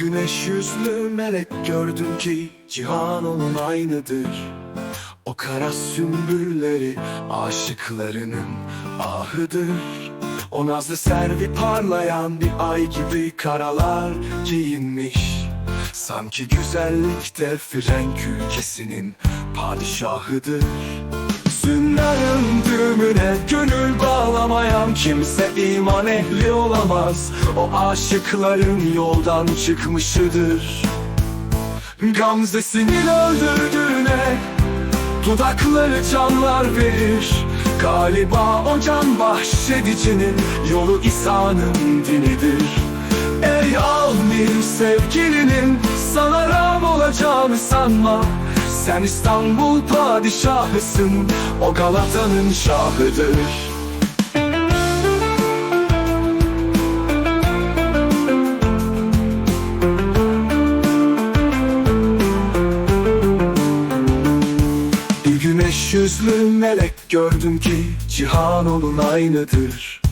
Güneş yüzlü melek gördüm ki cihan onun aynıdır. O kara sümbülleri aşıklarının ahıdır. O nazlı servi parlayan bir ay gibi karalar giyinmiş. Sanki güzellikte frenk ülkesinin padişahıdır. Zümrarın düğümüne gönül bağlamayan kimse iman ehli olamaz. O aşıkların yoldan çıkmışıdır. Gamzesinin öldürdüğüne Dudakları canlar verir. Galiba o can bahşedicinin Yolu İsa'nın dinidir. Ey almir sevgilinin Sana ram olacağını sanma Sen İstanbul padişahısın O Galata'nın şahıdır. Bir güneş yüzlü melek gördüm ki Cihan onun aynıdır.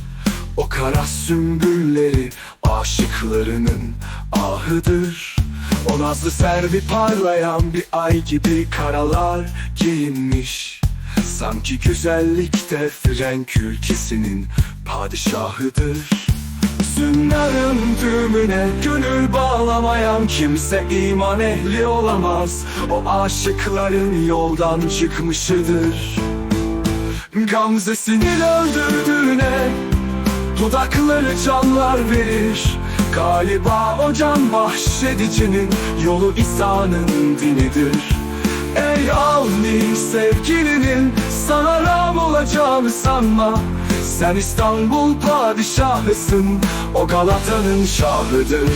O kara sümbülleri aşıklarının ahıdır O nazlı servi parlayan bir ay gibi karalar giyinmiş. Sanki güzellikte frenk ülkesinin padişahıdır. Zümrarın düğümüne gönül bağlamayan kimse iman ehli olamaz. O aşıkların yoldan çıkmışıdır. Gamzesinin öldürdüğüne Dudakları canlar verir Galiba o can bahşedicinin Yolu İsa'nın dinidir. Ey alni sevgilinin Sana ram olacağını sanma. Sen İstanbul padişahısın O Galata'nın şahıdır